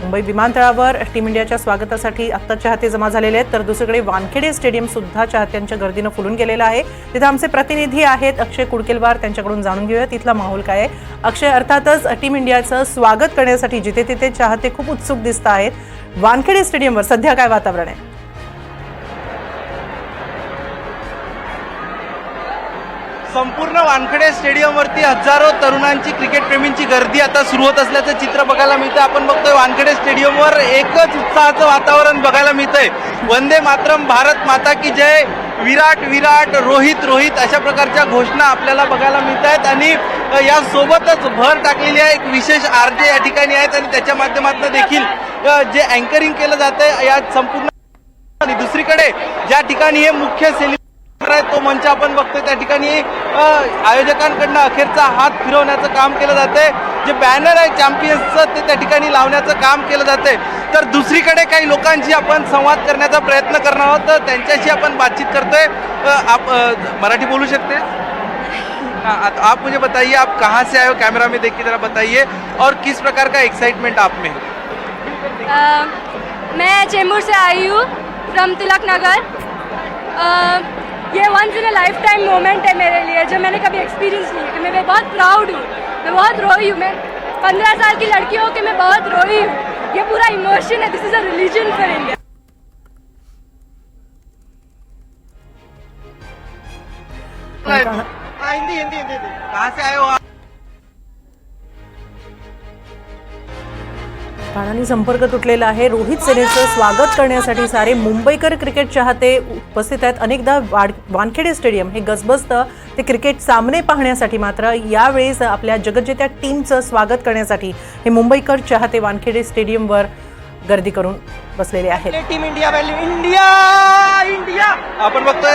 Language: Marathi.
मुंबई विमानतळावर टीम इंडियाच्या स्वागतासाठी आत्ता चाहते जमा झालेले आहेत. तर दुसरीकडे वानखेडे स्टेडियम सुद्धा चाहत्यांच्या गर्दीनं फुलून गेलेलं आहे. तिथं आमचे प्रतिनिधी आहेत. अक्षय कुडकेलवार त्यांच्याकडून जाणून घेऊया तिथला माहोल काय आहे? अक्षय अर्थातच टीम इंडियाचं स्वागत करण्यासाठी जिथे तिथे चाहते खूप उत्सुक दिसत आहेत. वानखेडे स्टेडियमवर सध्या काय वातावरण आहे? संपूर्ण वानखडे स्टेडियमवरती हजारो तरुणांची क्रिकेटप्रेमींची गर्दी आता सुरू होत असल्याचं चित्र बघायला मिळतं आपण बघतोय वानखडे स्टेडियमवर एकच उत्साहाचं वातावरण बघायला मिळतंय. वंदे मातरम भारत माता की जय विराट विराट रोहित रोहित अशा प्रकारच्या घोषणा आपल्याला बघायला मिळत आहेत आणि यासोबतच भर टाकलेली आहे एक विशेष आरजे या ठिकाणी आहेत आणि त्याच्या माध्यमातून देखील जे अँकरिंग केलं जातंय या संपूर्ण आणि दुसरीकडे ज्या ठिकाणी हे मुख्य सेलिब्रेशन आहे तो मंच आपण बघतोय. त्या ठिकाणी आयोजकांकडनं अखेरचा हात फिरवण्याचं काम केलं जाते जे बॅनर आहे चॅम्पियन्सचं ते त्या ठिकाणी लावण्याचं काम केलं जाते तर दुसरीकडे काही लोकांशी आपण संवाद करण्याचा प्रयत्न करणार आहोत. तर त्यांच्याशी आपण बातचीत करतोय. आप मराठी बोलू शकते? आप- मुझे बताइए आप कहाँ से आए हो? कैमरा में देख के जरा बताइए. और किस प्रकार का एक्साइटमेंट आप में? है मैं चेंबूर से आई हूँ from Tilak Nagar. Once in a lifetime moment है मेरे लिए जो मैंने कभी एक्सपीरियंस नहीं है मैं मैं बहुत प्राउड हूँ। मैं बहुत रोई हूँ। मैं पंद्रह साल की लड़की हो कि मैं बहुत रोई हूँ। ये पूरा इमोशन है। This is a religion for India Hindi Hindi Hindi Hindi. कहाँ से आए हो आप? कानाने संपर्क तुटलेला आहे. रोहित सेनेचं स्वागत करण्यासाठी सारे मुंबईकर क्रिकेट चाहते उपस्थित आहेत. अनेकदा वाड वानखेडे स्टेडियम हे गजबजतं ते क्रिकेट सामने पाहण्यासाठी मात्र यावेळेस आपल्या जगज्जेत्या टीमचं स्वागत करण्यासाठी हे मुंबईकर चाहते वानखेडे स्टेडियमवर गर्दी करून बसलेले आहेत. Team India India India! आपण फक्त